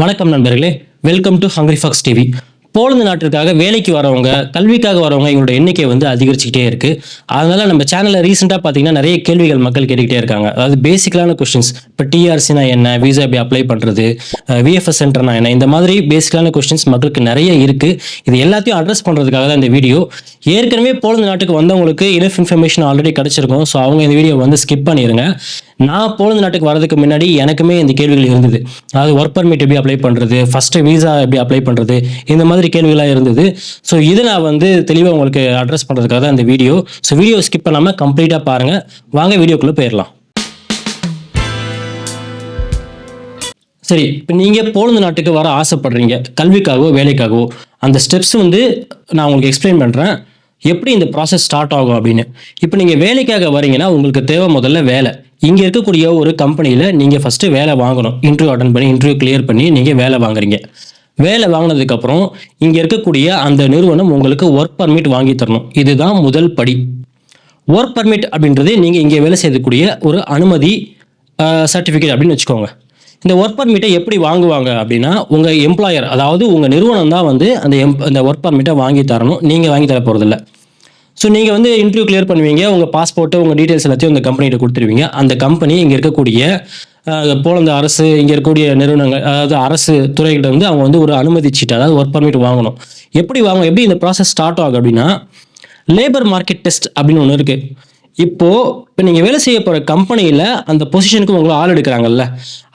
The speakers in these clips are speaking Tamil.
வணக்கம் நண்பர்களே. Welcome to Hungary Fox TV Poland நாட்டிற்காக வேலைக்கு வரவங்க கல்விக்காக வரவங்க இவங்களோட எண்ணிக்கை வந்து அதிகரிச்சுக்கிட்டே இருக்கு. அதனால நம்ம சேனலில் ரீசெண்டாக பார்த்தீங்கன்னா நிறைய கேள்விகள் மக்கள் கேட்டுக்கிட்டே இருக்காங்க. அதாவது பேசிக்கலான கொஸ்டின்ஸ் இப்போ டிஆர்சினா என்ன விசா எப்படி அப்ளை பண்ணுறது விஎஃப்எஸ் சென்டர்னா என்ன இந்த மாதிரி பேசிக்கலான கொஸ்டின்ஸ் மக்களுக்கு நிறைய இருக்கு. இது எல்லாத்தையும் அட்ரஸ் பண்ணுறதுக்காக தான் இந்த வீடியோ ஏற்கனவே போலந்து நாட்டுக்கு வந்தவங்களுக்கு இனஃப் இன்ஃபர்மேஷன் ஆல்ரெடி கிடைச்சிருக்கும். ஸோ அவங்க இந்த வீடியோ வந்து ஸ்கிப் பண்ணிடுங்க நான் போலந்து நாட்டுக்கு வரதுக்கு முன்னாடி எனக்குமே இந்த கேள்விகள் இருந்தது. அதாவது ஒர்க் பர்மிட் எப்படி அப்ளை பண்ணுறது ஃபஸ்ட்டு வீசா எப்படி அப்ளை பண்ணுறது இந்த மாதிரி கேள்விகளாக இருந்தது. ஸோ இதை நான் வந்து தெளிவாக உங்களுக்கு அட்ரஸ் பண்ணுறதுக்காக தான் இந்த வீடியோ ஸோ வீடியோ ஸ்கிப் பண்ணாமல் கம்ப்ளீட்டாக பாருங்கள் வாங்க வீடியோக்குள்ளே போயிடலாம். சரி இப்போ நீங்கள் போலந்து நாட்டுக்கு வர ஆசைப்படுறீங்க. கல்விக்காகவோ வேலைக்காகவோ. அந்த ஸ்டெப்ஸ் வந்து நான் உங்களுக்கு எக்ஸ்பிளைன் பண்ணுறேன் எப்படி இந்த ப்ராசஸ் ஸ்டார்ட் ஆகும் அப்படின்னு. இப்போ நீங்கள் வேலைக்காக வரீங்கன்னா உங்களுக்கு தேவை முதல்ல வேலை. இங்கே இருக்கக்கூடிய ஒரு கம்பெனியில் நீங்கள் ஃபஸ்ட்டு வேலை வாங்கணும். இன்டர்வியூ அட்டன் பண்ணி இன்டர்வியூ கிளியர் பண்ணி நீங்கள் வேலை வாங்குறீங்க. வேலை வாங்கினதுக்கப்புறம் இங்கே இருக்கக்கூடிய அந்த நிறுவனம் உங்களுக்கு ஒர்க் பர்மிட் வாங்கி தரணும். இதுதான் முதல் படி. ஒர்க் பர்மிட் அப்படின்றது நீங்கள் இங்கே வேலை செய்யக்கூடிய ஒரு அனுமதி சர்டிஃபிகேட் அப்படின்னு வச்சுக்கோங்க. இந்த ஒர்க் பர்மிட்டை எப்படி வாங்குவாங்க அப்படின்னா உங்கள் எம்ப்ளாயர் அதாவது உங்கள் நிறுவனம் தான் வந்து அந்த எம் அந்த ஒர்க் பர்மிட்டை வாங்கி தரணும். நீங்கள் வாங்கி தர போகிறதில்ல ஸோ நீங்கள் வந்து இன்டர்வியூ கிளியர் பண்ணுவீங்க உங்கள் பாஸ்போர்ட்டு உங்கள் டீட்டெயில்ஸ் எல்லாத்தையும் அந்த கம்பெனிகிட்ட கொடுத்துருவீங்க. அந்த கம்பெனி இங்கே இருக்கக்கூடிய போலந்து அரசு இங்கே இருக்கக்கூடிய நிறுவனங்கள் அதாவது அரசு துறைகிட்ட வந்து அவங்க வந்து ஒரு அனுமதி சீட்டு அதாவது ஒர்க் பர்மிட் வாங்கணும். எப்படி வாங்க எப்படி இந்த ப்ராசஸ் ஸ்டார்ட் ஆகும் அப்படின்னா லேபர் மார்க்கெட் டெஸ்ட் அப்படின்னு ஒன்று இருக்குது இப்போ இப்போ நீங்கள் வேலை செய்ய போகிற கம்பெனியில் அந்த பொசிஷனுக்கு உங்களை ஆள் எடுக்கிறாங்கல்ல.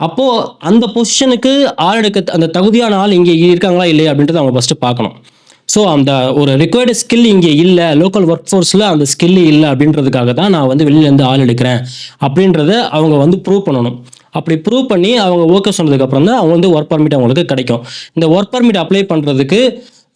அப்போது அந்த பொசிஷனுக்கு ஆள் எடுக்க அந்த தகுதியான ஆள் இங்கே இருக்காங்களா இல்லையா அப்படின்றத அவங்க ஃபஸ்ட்டு பார்க்கணும். ஸோ அந்த ஒரு ரிக்வயர்டு ஸ்கில் இங்கே இல்லை லோக்கல் ஒர்க் ஃபோர்ஸில் அந்த ஸ்கில் இல்லை அப்படின்றதுக்காக தான் நான் வந்து வெளியிலேருந்து ஆள் எடுக்கிறேன். அப்படின்றத அவங்க வந்து ப்ரூவ் பண்ணணும். அப்படி ப்ரூவ் பண்ணி அவங்க ஓகே சொன்னதுக்கப்புறம் தான் அவங்க வந்து ஒர்க் பர்மிட் அவங்களுக்கு கிடைக்கும். இந்த ஒர்க் பர்மிட் அப்ளை பண்ணுறதுக்கு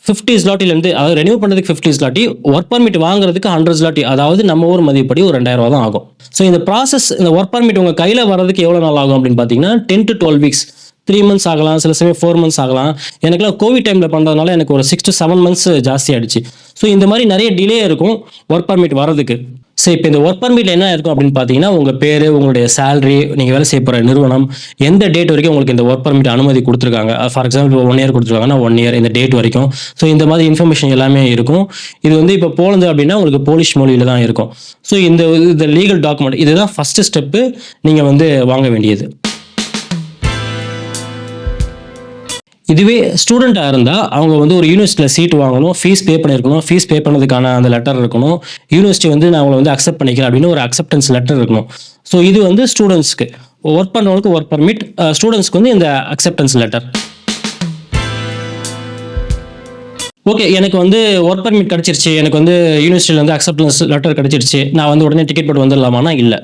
ஃபிஃப்டி ஸ்லாட்டிலேருந்து அதாவது ரெனியூ பண்ணுறதுக்கு ஃபிஃப்டி ஸ்லாட்டி ஒர்க் பர்மிட் வாங்குறதுக்கு ஹண்ட்ரட் ஸ்லாட்டி அதாவது நம்ம ஊர் மதிப்படி ஒரு ரெண்டாயிரம் ரூபா தான் ஆகும். ஸோ இந்த ப்ராசஸ் இந்த ஒர்க் பர்மிட் உங்கள் கையில் வர்றதுக்கு எவ்வளோ நாள் ஆகும் அப்படின்னு பார்த்தீங்கன்னா ten to twelve weeks three months ஆகலாம் சில சமயம் ஃபோர் மந்த்ஸ் ஆகலாம். எனக்குலாம் கோவிட் டைமில் பண்ணுறதுனால எனக்கு ஒரு சிக்ஸ் டு செவன் மந்த்ஸ் ஜாஸ்தி ஆயிடுச்சு. ஸோ இந்த மாதிரி நிறைய டிலே இருக்கும் ஒர்க் பர்மிட் வரதுக்கு சரி இப்போ இந்த ஒர்க் பர்மிட் என்ன இருக்கும் அப்படின்னு பார்த்தீங்கன்னா உங்கள் பேர் உங்களுடைய சேலரி நீங்கள் வேலை செய்ய போகிற நிறுவனம் எந்த டேட் வரைக்கும் உங்களுக்கு இந்த ஒர்க் பர்மிட் அனுமதி கொடுத்துருக்காங்க? ஃபார் எக்ஸாம்பிள் ஒன் இயர் கொடுத்துருக்காங்கன்னா ஒன் இயர் இந்த டேட் வரைக்கும். ஸோ இந்த மாதிரி இன்ஃபர்மேஷன் எல்லாமே இருக்கும். இது வந்து இப்போ போலந்து அப்படின்னா உங்களுக்கு போலிஷ் மொழியில் தான் இருக்கும். ஸோ இந்த இந்த லீகல் டாக்குமெண்ட் இதுதான் ஃபஸ்ட்டு ஸ்டெப்பு நீங்கள் வந்து வாங்க வேண்டியது. இதுவே ஸ்டூடெண்ட்டாக இருந்தால் அவங்க வந்து ஒரு யூனிவர்சிட்டியில் சீட் வாங்கணும் ஃபீஸ் பே பண்ணியிருக்கணும் ஃபீஸ் பே பண்ணதுக்கான அந்த லெட்டர் இருக்கணும். யூனிவர்சிட்டி வந்து நான் அவங்களை வந்து அக்செப்ட் பண்ணிக்கிறேன் அப்படின்னு ஒரு அக்செப்டன்ஸ் லெட்டர் இருக்கணும். ஸோ இது வந்து ஸ்டூடெண்ட்ஸ்க்கு ஒர்க் பண்ணுறவங்களுக்கு ஒர்க் பர்மிட் ஸ்டூடெண்ட்ஸ்க்கு வந்து இந்த அக்செப்டன்ஸ் லெட்டர் ஓகே எனக்கு வந்து ஒர்க் பர்மிட் கிடச்சிருச்சு. எனக்கு வந்து யூனிவர்சிட்டியில் வந்து அக்செப்டன்ஸ் லெட்டர் கிடச்சிருச்சு. நான் வந்து உடனே டிக்கெட் போட்டு வந்துடலாமானா இல்லை.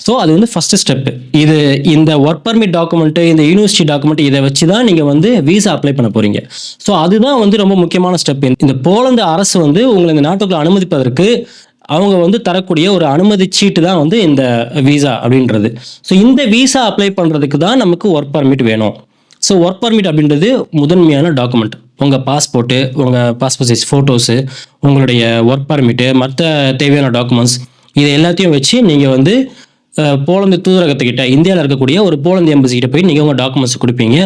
ஸோ அது வந்து ஃபஸ்ட்டு ஸ்டெப்பு இது இந்த ஒர்க் பர்மிட் டாக்குமெண்ட்டு இந்த யூனிவர்சிட்டி டாக்குமெண்ட் இதை வச்சு தான் நீங்கள் வந்து விசா அப்ளை பண்ண போகிறீங்க ஸோ அதுதான் வந்து ரொம்ப முக்கியமான ஸ்டெப் இந்த போலந்து அரசு வந்து உங்களை இந்த நாட்டுக்குள்ள அனுமதிப்பதற்கு அவங்க வந்து தரக்கூடிய ஒரு அனுமதி சீட்டு தான் வந்து இந்த விசா அப்படின்றது. ஸோ இந்த விசா அப்ளை பண்ணுறதுக்கு தான் நமக்கு ஒர்க் பர்மிட் வேணும். ஸோ ஒர்க் பர்மிட் அப்படின்றது முதன்மையான டாக்குமெண்ட் உங்கள் பாஸ்போர்ட்டு உங்கள் பாஸ்போர்ட் சைஸ் ஃபோட்டோஸு உங்களுடைய ஒர்க் பர்மிட்டு மற்ற தேவையான டாக்குமெண்ட்ஸ் இது எல்லாத்தையும் வச்சு நீங்கள் வந்து போலந்து தூதரகத்துக்கிட்ட இந்தியாவில் இருக்கக்கூடிய ஒரு போலந்து எம்பசி கிட்ட போய் நீங்கள் உங்கள் டாக்குமெண்ட்ஸ் கொடுப்பீங்க.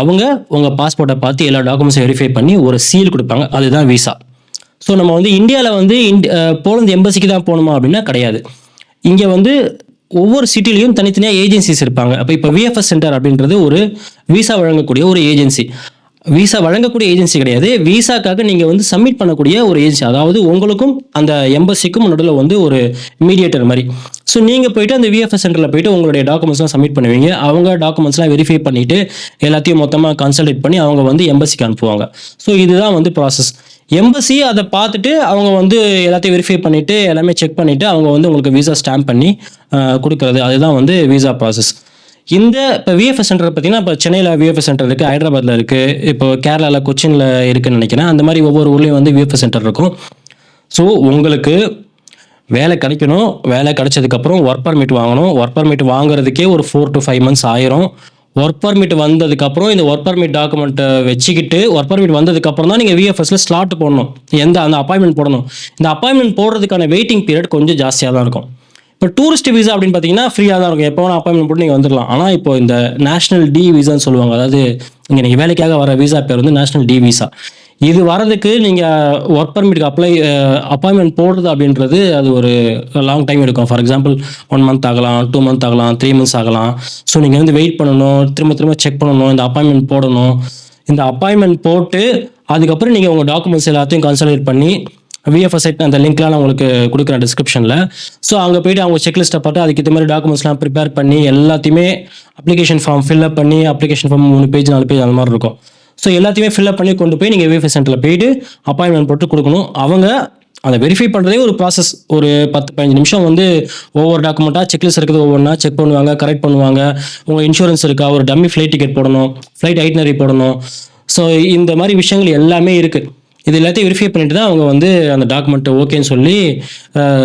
அவங்க உங்கள் பாஸ்போர்ட்டை பார்த்து எல்லா டாக்குமெண்ட்ஸும் வெரிஃபை பண்ணி ஒரு சீல் கொடுப்பாங்க. அதுதான் விசா ஸோ நம்ம வந்து இந்தியாவில் வந்து இண்ட் போலந்து எம்பசிக்கு தான் போகணுமா அப்படின்னா கிடையாது. இங்கே வந்து ஒவ்வொரு சிட்டிலையும் தனித்தனியாக ஏஜென்சிஸ் இருப்பாங்க. அப்போ இப்போ விஎஃப்எஸ் சென்டர் அப்படின்றது ஒரு விசா வழங்கக்கூடிய ஒரு ஏஜென்சி விசா வழங்கக்கூடிய ஏஜென்சி கிடையாது. விசாக்காக நீங்கள் வந்து சப்மிட் பண்ணக்கூடிய ஒரு ஏஜென்சி அதாவது உங்களுக்கும் அந்த எம்பசிக்கும் நடுவில் வந்து ஒரு மீடியேட்டர் மாதிரி. ஸோ நீங்கள் போயிட்டு அந்த விஎஃப்எஸ் சென்டரில் போயிட்டு உங்களுடைய டாக்குமெண்ட்ஸ்லாம் சப்மிட் பண்ணுவீங்க. அவங்க டாக்குமெண்ட்ஸ்லாம் வெரிஃபை பண்ணிவிட்டு எல்லாத்தையும் மொத்தமாக கன்சல்டேட் பண்ணி அவங்க வந்து எம்பசிக்கு அனுப்புவாங்க. ஸோ இதுதான் வந்து ப்ராசஸ் எம்பசி அதை பார்த்துட்டு அவங்க வந்து எல்லாத்தையும் வெரிஃபை பண்ணிவிட்டு எல்லாமே செக் பண்ணிவிட்டு அவங்க வந்து உங்களுக்கு விசா ஸ்டாம்ப் பண்ணி கொடுக்குறது. அதுதான் வந்து விசா ப்ராசஸ் இந்த இப்போ விஎஃப்எஸ் சென்டர் பார்த்தீங்கன்னா இப்போ சென்னையில் விஎஃப்எஸ் சென்டர் இருக்குது ஹைதராபாத்தில் இருக்குது இப்போ கேரளாவில் கொச்சினில் இருக்குன்னு நினைக்கிறேன். அந்த மாதிரி ஒவ்வொரு ஊர்லேயும் வந்து விஎஃப்எஸ் சென்டர் இருக்கும். ஸோ உங்களுக்கு வேலை கிடைக்கணும். வேலை கிடைச்சதுக்கப்புறம் ஒர்க் பர்மிட் வாங்கணும். ஒர்க் பர்மிட் வாங்குறதுக்கே ஒரு ஃபோர் டு ஃபைவ் மந்த்ஸ் ஆயிரும். ஒர்க் பர்மிட் வந்ததுக்கப்புறம் இந்த ஒர்க் பர்மிட் டாக்குமெண்ட்டை வச்சுக்கிட்டு ஒர்க் பர்மிட் வந்ததுக்கப்புறம் தான் நீங்கள் விஎஃப்எஸ்ல ஸ்லாட் போடணும். எந்த அந்த அப்பாயின்மெண்ட் போடணும். இந்த அப்பாயின்மெண்ட் போடுறதுக்கான வெயிட்டிங் பீரியட் கொஞ்சம் ஜாஸ்தியாக தான் இருக்கும். இப்போ டூரிஸ்ட் விசா அப்படின்னு பார்த்தீங்கன்னா ஃப்ரீயாக தான் இருக்கும். எப்போ வேணா அப்பாயின்மெண்ட் போட்டு நீங்கள் வந்துடலாம். ஆனால் இப்போ இந்த நேஷனல் டி விசான்னு சொல்லுவாங்க. அதாவது இங்கே நீங்கள் வேலைக்காக வர விசா பேர் வந்து நேஷனல் டி விசா இது வரதுக்கு நீங்கள் ஒர்க் பர்மிட்டுக்கு அப்ளை அப்பாயின்மெண்ட் போடுறது அப்படின்றது அது ஒரு லாங் டைம் எடுக்கும். ஃபார் எக்ஸாம்பிள் ஒன் மந்த் ஆகலாம் டூ மந்த் ஆகலாம் த்ரீ மந்த்ஸ் ஆகலாம். ஸோ நீங்கள் வந்து வெயிட் பண்ணணும் திரும்ப திரும்ப செக் பண்ணணும் இந்த அப்பாயின்மெண்ட் போடணும். இந்த அப்பாயின்மெண்ட் போட்டு அதுக்கப்புறம் நீங்கள் உங்கள் டாக்குமெண்ட்ஸ் எல்லாத்தையும் கன்சல்டேட் பண்ணி விஎஃப்எஸ் அந்த லிங்க்லாம் நான் உங்களுக்கு கொடுக்குறேன் டிஸ்கிரிப்ஷனில் ஸோ அங்கே போயிட்டு அவங்க செக்லிஸ்ட்டை பார்த்து அதுக்கு இந்த மாதிரி டாக்குமெண்ட்ஸ்லாம் ப்ரிப்பேர் பண்ணி எல்லாத்தையுமே அப்ளிகேஷன் ஃபார்ம் ஃபில்அப் பண்ணி அப்ளிகேஷன் ஃபார்ம் மூணு பேஜ் நாலு பேஜ் அந்த மாதிரி இருக்கும். ஸோ எல்லாத்தையுமே ஃபில்அப் பண்ணி கொண்டு போய் நீங்கள் விஎஃப்எஸ் சென்டரில் போயிட்டு அப்பாயின்மெண்ட் போட்டு கொடுக்கணும். அவங்க அதை வெரிஃபை பண்ணுறதே ஒரு ப்ராசஸ் ஒரு பத்து பதினஞ்சு நிமிஷம் வந்து ஒவ்வொரு டாக்குமெண்ட்டாக செக்லிஸ்ட் இருக்குது ஒவ்வொன்றா செக் பண்ணுவாங்க கரெக்ட் பண்ணுவாங்க. உங்கள் இன்சூரன்ஸ் இருக்கா? ஒரு டம்மி ஃப்ளைட் டிக்கெட் போடணும் ஃப்ளைட் ஐட்னரி போடணும். ஸோ இந்த மாதிரி விஷயங்கள் எல்லாமே இருக்குது இது எல்லாத்தையும் வெரிஃபை பண்ணிட்டு தான் அவங்க வந்து அந்த டாக்குமெண்ட் ஓகேன்னு சொல்லி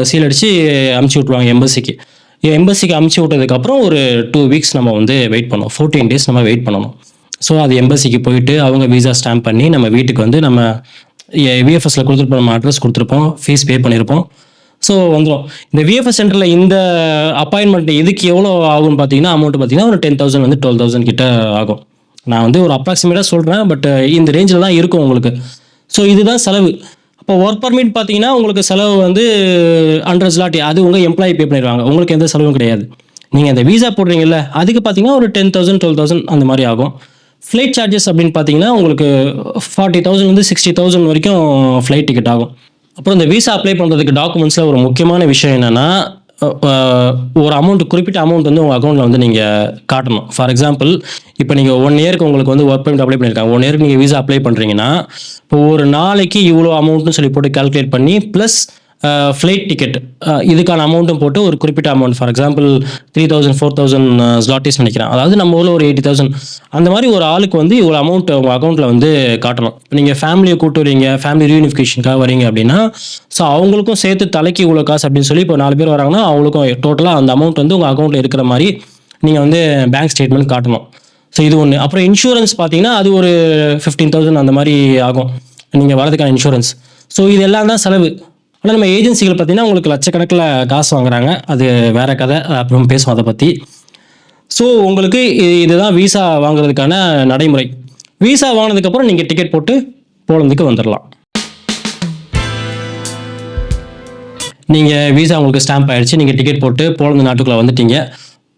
சீல் அடித்து அமுச்சு விட்ருவாங்க எம்பசிக்கு எம்பசிக்கு அமுச்சு விட்டதுக்கப்புறம் ஒரு டூ வீக்ஸ் நம்ம வந்து வெயிட் பண்ணோம் ஃபோர்டீன் டேஸ் நம்ம வெயிட் பண்ணணும். ஸோ அது எம்பசிக்கு போயிட்டு அவங்க விசா ஸ்டாம்ப் பண்ணி நம்ம வீட்டுக்கு வந்து நம்ம விஎஃப்எஸ்ல கொடுத்துருப்போம் நம்ம அட்ரஸ் கொடுத்துருப்போம் ஃபீஸ் பே பண்ணியிருப்போம் ஸோ வந்துடும் இந்த விஎஃப்எஸ் சென்டரில் இந்த அப்பாயின்மெண்ட் இதுக்கு எவ்வளோ ஆகும்னு பார்த்தீங்கன்னா அமௌண்ட் பார்த்தீங்கன்னா ஒரு டென் தௌசண்ட் வந்து டுவெல் தௌசண்ட் கிட்ட ஆகும். நான் வந்து ஒரு அப்ராக்சிமேட்டாக சொல்கிறேன் பட் இந்த ரேஞ்சில் தான் இருக்கும் உங்களுக்கு. ஸோ இதுதான் செலவு. அப்போ ஒர்க் பர்மிட் பார்த்தீங்கன்னா உங்களுக்கு செலவு வந்து ஹண்ட்ரட் ஸ்லாட்டி அது உங்கள் எம்ப்ளாயி பே பண்ணிடுவாங்க. உங்களுக்கு எந்த செலவும் கிடையாது. நீங்கள் அந்த வீசா போடுறீங்கல்ல அதுக்கு பார்த்தீங்கன்னா ஒரு டென் தௌசண்ட் டுவெல் தௌசண்ட் அந்த மாதிரி ஆகும். ஃப்ளைட் சார்ஜஸ் அப்படின்னு பார்த்தீங்கன்னா உங்களுக்கு ஃபார்ட்டி தௌசண்ட் வந்து சிக்ஸ்டி தௌசண்ட் வரைக்கும் ஃப்ளைட் டிக்கெட் ஆகும். அப்புறம் இந்த வீசா அப்ளை பண்ணுறதுக்கு டாக்குமெண்ட்ஸில் ஒரு முக்கியமான விஷயம் என்னென்னா ஒரு அமௌண்ட் குறிப்பிட்ட அமௌண்ட் வந்து உங்கள் அக்கௌண்ட்டில் வந்து நீங்கள் காட்டணும். ஃபார் எக்ஸாம்பிள் இப்போ நீங்கள் ஒன் இயருக்கு உங்களுக்கு வந்து ஒர்க் பர்மிட் அப்ளை பண்ணியிருக்காங்க ஒன் இயருக்கு நீங்கள் விசா அப்ளை பண்ணுறீங்கன்னா இப்போ ஒரு நாளைக்கு இவ்வளோ அமௌண்ட்னு சொல்லி போட்டு கால்குலேட் பண்ணி ப்ளஸ் ஃப்ளைட் டிக்கெட் இதுக்கான அமௌண்ட்டும் போட்டு ஒரு குறிப்பிட்ட amount for example three thousand four thousand slots நினைக்கிறேன். அதாவது நம்ம ஊரில் ஒரு எயிட்டி தௌசண்ட் அந்த மாதிரி ஒரு ஆளுக்கு வந்து இவ்வளோ அமௌண்ட் உங்கள் அக்கௌண்ட்டில் வந்து காட்டணும். நீங்கள் ஃபேமிலியை கூட்டு வரீங்க ஃபேமிலி ரீயூனிஃபிகேஷனுக்காக வரீங்க அப்படின்னா ஸோ அவங்களுக்கும் சேர்த்து தலைக்கு இவ்வளோ காசு அப்படின்னு சொல்லி இப்போ நாலு பேர் வராங்கன்னா அவங்களுக்கும் டோட்டலாக அந்த அமௌண்ட் வந்து உங்கள் அக்கௌண்ட்டில் இருக்கிற மாதிரி நீங்கள் வந்து பேங்க் ஸ்டேட்மெண்ட் காட்டணும். ஸோ இது ஒன்று அப்புறம் இன்சூரன்ஸ் பார்த்தீங்கன்னா அது ஒரு ஃபிஃப்டீன் தௌசண்ட் அந்த மாதிரி ஆகும். நீங்கள் வரதுக்கான இன்சூரன்ஸ் ஸோ இதெல்லாம் தான் செலவு. ஆனால் நம்ம ஏஜென்சிகள் பார்த்தீங்கன்னா உங்களுக்கு லட்சக்கணக்கில் காசு வாங்குறாங்க. அது வேற கதை. அப்புறம் பேசுவோம் அதை பற்றி ஸோ உங்களுக்கு இதுதான் விசா வாங்குறதுக்கான நடைமுறை. விசா வாங்கினதுக்கப்புறம் நீங்கள் டிக்கெட் போட்டு போலந்துக்கு வந்துடலாம் நீங்கள் விசா உங்களுக்கு ஸ்டாம்ப் ஆயிடுச்சு. நீங்கள் டிக்கெட் போட்டு போலந்து நாட்டுக்குள்ளே வந்துட்டீங்க.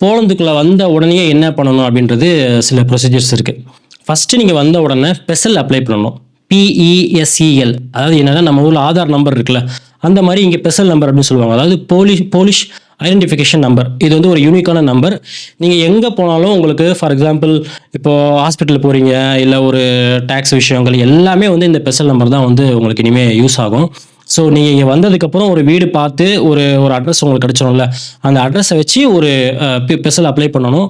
போலந்துக்குள்ளே வந்த உடனே என்ன பண்ணணும் அப்படின்றது சில ப்ரொசீஜர்ஸ் இருக்குது ஃபஸ்ட்டு நீங்கள் வந்த உடனே ஸ்பெஷல் அப்ளை பண்ணணும். பிஇஎஸ்இஎல் அதாவது என்னென்னா நம்ம ஊரில் ஆதார் நம்பர் இருக்குல்ல. அந்த மாதிரி இங்கே ஸ்பெஷல் நம்பர் அப்படின்னு சொல்லுவாங்க. அதாவது போலிஷ் போலிஷ் ஐடென்டிஃபிகேஷன் நம்பர் இது வந்து ஒரு யூனிக்கான நம்பர் நீங்கள் எங்கே போனாலும் உங்களுக்கு ஃபார் எக்ஸாம்பிள் இப்போது ஹாஸ்பிட்டல் போகிறீங்க இல்லை ஒரு டேக்ஸ் விஷயங்கள் எல்லாமே வந்து இந்த ஸ்பெஷல் நம்பர் தான் வந்து உங்களுக்கு இனிமேல் யூஸ் ஆகும். ஸோ நீங்கள் இங்கே வந்ததுக்கப்புறம் ஒரு வீடு பார்த்து ஒரு ஒரு அட்ரஸ் உங்களுக்கு கிடச்சிடும்ல அந்த அட்ரஸை வச்சு ஒரு ஸ்பெஷல் அப்ளை பண்ணணும்.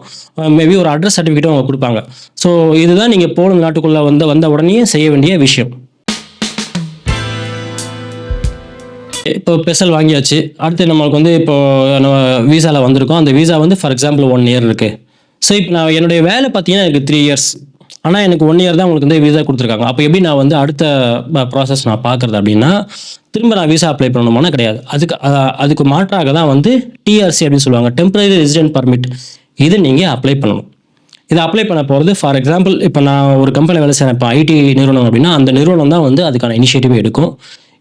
மேபி ஒரு அட்ரஸ் சர்டிஃபிகேட்டும் அவங்க கொடுப்பாங்க. ஸோ இதுதான் நீங்கள் போலந்து நாட்டுக்குள்ளே வந்த வந்த உடனே செய்ய வேண்டிய விஷயம். இப்போ ஸ்பெஷல் வாங்கியாச்சு. அடுத்து நம்மளுக்கு வந்து இப்போ நம்ம வீசாவில் வந்திருக்கோம். அந்த வீசா வந்து ஃபார் எக்ஸாம்பிள் ஒன் இயர் இருக்குது ஸோ இப்போ நான் என்னுடைய வேலை பார்த்தீங்கன்னா எனக்கு த்ரீ இயர்ஸ் ஆனால் எனக்கு ஒன் இயர் தான் உங்களுக்கு வந்து வீசா கொடுத்துருக்காங்க. அப்போ எப்படி நான் வந்து அடுத்த ப்ராசஸ் நான் பார்க்குறது அப்படின்னா திரும்ப நான் வீசா அப்ளை பண்ணணுமானா கிடையாது. அதுக்கு அதுக்கு மாற்றாக தான் வந்து டிஆர்சி அப்படின்னு சொல்லுவாங்க. டெம்பரரி ரெசிடென்ட் பர்மிட் இது நீங்கள் அப்ளை பண்ணணும். இதை அப்ளை பண்ண போகிறது ஃபார் எக்ஸாம்பிள் இப்போ நான் ஒரு கம்பெனி வேலை செய்கிறேன் இப்போ ஐடி நிறுவனம் அப்படின்னா அந்த நிறுவனம் தான் வந்து அதுக்கான இனிஷியேட்டிவ் எடுக்கும்.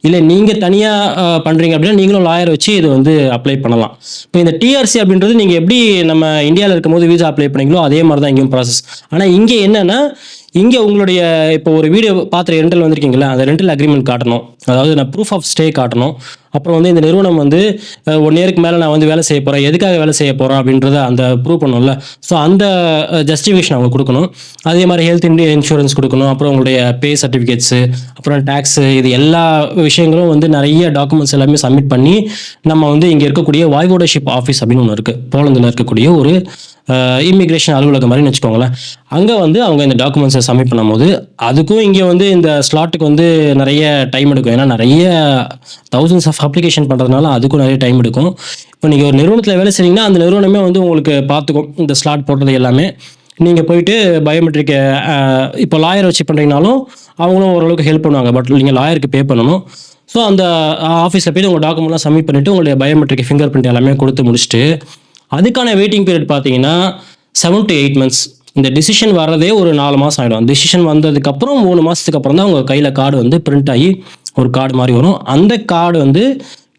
இல்லை நீங்கள் தனியாக பண்ணுறீங்க அப்படின்னா நீங்களும் லாயர் வச்சு இது வந்து அப்ளை பண்ணலாம். இப்போ இந்த டிஆர்சி அப்படின்றது நீங்கள் எப்படி நம்ம இந்தியாவில் இருக்கும்போது வீசா அப்ளை பண்ணீங்களோ அதே மாதிரி தான் இங்கேயும் ப்ராசஸ் ஆனால் இங்கே என்னென்னா இங்கே உங்களுடைய இப்போ ஒரு வீடியோ பாத்திர ரெண்டல் வந்திருக்கீங்களா அந்த ரெண்டல் அக்ரிமெண்ட் காட்டணும். அதாவது நான் ப்ரூஃப் ஆஃப் ஸ்டே காட்டணும். அப்புறம் வந்து இந்த நிறுவனம் வந்து ஒன் இயருக்கு மேலே நான் வந்து வேலை செய்ய போகிறேன் எதுக்காக வேலை செய்ய போகிறேன் அப்படின்றத அந்த ப்ரூவ் பண்ணணும்ல ஸோ அந்த ஜஸ்டிஃபிகேஷன் அவங்க கொடுக்கணும். அதே மாதிரி ஹெல்த் இன்சூரன்ஸ் கொடுக்கணும். அப்புறம் உங்களுடைய பே சர்டிஃபிகேட்ஸு அப்புறம் டேக்ஸு இது எல்லா விஷயங்களும் வந்து நிறைய டாக்குமெண்ட்ஸ் எல்லாமே சப்மிட் பண்ணி நம்ம வந்து இங்கே இருக்கக்கூடிய வாய்வோடர்ஷிப் ஆஃபீஸ் அப்படின்னு ஒன்று இருக்குது போலந்தில் இருக்கக்கூடிய ஒரு இமிக்ரேஷன் அலுவலகம் மாதிரின்னு வச்சுக்கோங்களேன். அங்கே வந்து அவங்க இந்த டாக்குமெண்ட்ஸை சப்மிட் பண்ணும்போது அதுக்கும் இங்கே வந்து இந்த ஸ்லாட்டுக்கு வந்து நிறைய டைம் எடுக்கும். ஏன்னா நிறைய தௌசண்ட்ஸ் ஆஃப் அப்ளிகேஷன் பண்ணுறதுனால அதுக்கும் நிறைய டைம் எடுக்கும். இப்போ நீங்கள் ஒரு நிறுவனத்தில் வேலை செய்கிறீங்கன்னா அந்த நிறுவனமே வந்து உங்களுக்கு பார்த்துக்கும். இந்த ஸ்லாட் போடுறது எல்லாமே. நீங்கள் போயிட்டு பயோமெட்ரிக் இப்போ லாயர் வச்சு பண்ணுறீங்கனாலும் அவங்களும் ஓரளவுக்கு ஹெல்ப் பண்ணுவாங்க. பட் நீங்கள் லாயருக்கு பே பண்ணணும். ஸோ அந்த ஆஃபீஸில் போய் உங்கள் டாக்குமெண்ட்லாம் சப்மிட் பண்ணிவிட்டு உங்களுடைய பயோமெட்ரிக் ஃபிங்கர் பிரிண்ட் எல்லாமே கொடுத்து முடிச்சுட்டு அதுக்கான வெயிட்டிங் பீரியட் பார்த்தீங்கன்னா செவன் டு எயிட் மந்த்ஸ் இந்த டிசிஷன் வர்றதே ஒரு நாலு மாதம் ஆகிடும் டிசிஷன் வந்ததுக்கப்புறம் மூணு மாதத்துக்கு அப்புறம் தான் உங்கள் கையில் கார்டு வந்து பிரிண்ட் ஆகி ஒரு கார்டு மாதிரி வரும். அந்த கார்டு வந்து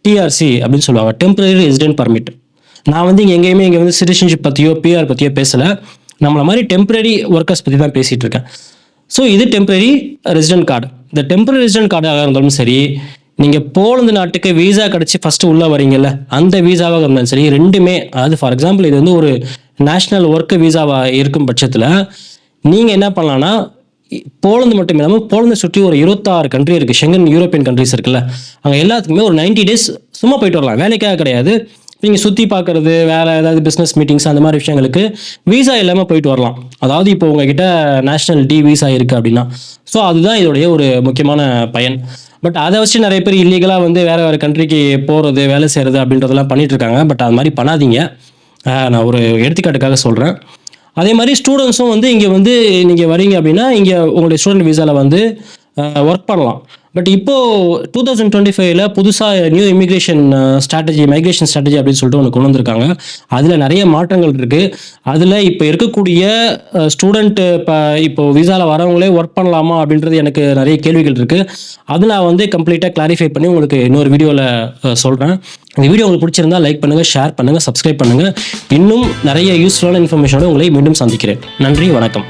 டிஆர்சி அப்படின்னு சொல்லுவாங்க. டெம்பரரி ரெசிடென்ட் பர்மிட் நான் வந்து இங்கே எங்கேயுமே இங்கே வந்து சிட்டிசன்ஷிப் பற்றியோ பிஆர் பற்றியோ பேசலை. நம்மளை மாதிரி டெம்பரரி ஒர்க்கர்ஸ் பற்றி தான் பேசிகிட்டு இருக்கேன். ஸோ இது டெம்பரரி ரெசிடென்ட் கார்டு இந்த டெம்பரரி ரெசிடென்ட் கார்டாக இருந்தாலும் சரி நீங்கள் போலந்து நாட்டுக்கு வீசா கிடச்சி ஃபஸ்ட்டு உள்ளே வரீங்கல்ல அந்த வீசாவாக இருந்தாலும் சரி ரெண்டுமே அதாவது ஃபார் எக்ஸாம்பிள் இது வந்து ஒரு நேஷ்னல் ஒர்க்கு வீசாவாக இருக்கும் பட்சத்தில் நீங்கள் என்ன பண்ணலாம்னா போலந்து மட்டும் இல்லாமல் போலந்து சுற்றி ஒரு இருபத்தாறு கண்ட்ரி இருக்குது ஷெங்கன் யூரோப்பியன் கண்ட்ரிஸ் இருக்குல்ல அங்கே எல்லாத்துக்குமே ஒரு 90 டேஸ் சும்மா போயிட்டு வரலாம் வேலைக்காக கிடையாது. நீங்கள் சுற்றி பார்க்குறது வேறு ஏதாவது பிஸ்னஸ் மீட்டிங்ஸ் அந்த மாதிரி விஷயங்களுக்கு வீசா இல்லாமல் போயிட்டு வரலாம். அதாவது இப்போ உங்ககிட்ட நேஷ்னல் டி வீசா இருக்குது அப்படின்னா ஸோ அதுதான் இதோடைய ஒரு முக்கியமான பயன். பட் அதை வச்சு நிறைய பேர் இல்லீகலாக வந்து வேறு வேறு கண்ட்ரிக்கு போகிறது வேலை செய்கிறது அப்படின்றதெல்லாம் பண்ணிட்டு இருக்காங்க. பட் அது மாதிரி பண்ணாதீங்க. நான் ஒரு எடுத்துக்காட்டுக்காக சொல்கிறேன் அதே மாதிரி ஸ்டூடெண்ட்ஸும் வந்து இங்கே வந்து நீங்கள் வரீங்க அப்படின்னா இங்கே உங்களுடைய ஸ்டூடெண்ட் விசாவில் வந்து ஒர்க் பண்ணலாம். பட் இப்போது டூ தௌசண்ட் டுவெண்ட்டி ஃபைவ்ல புதுசாக new immigration strategy migration strategy அப்படின்னு சொல்லிட்டு ஒன்று கொண்டு வந்திருக்காங்க. அதில் நிறைய மாற்றங்கள் இருக்குது அதில் uh, இப்போ இருக்கக்கூடிய ஸ்டூடெண்ட்டு இப்போ இப்போ விசாவில் வரவங்களே ஒர்க் பண்ணலாமா அப்படின்றது எனக்கு நிறைய கேள்விகள் இருக்குது அது நான் வந்து கம்ப்ளீட்டாக கிளாரிஃபை பண்ணி உங்களுக்கு இன்னொரு வீடியோவில் uh, சொல்கிறேன் இந்த வீடியோ உங்களுக்கு பிடிச்சிருந்தா லைக் பண்ணுங்கள் ஷேர் பண்ணுங்கள் சப்ஸ்கிரைப் பண்ணுங்கள் இன்னும் நிறைய யூஸ்ஃபுல்லான இன்ஃபர்மேஷனோட உங்களை மீண்டும் சந்திக்கிறேன். நன்றி வணக்கம்.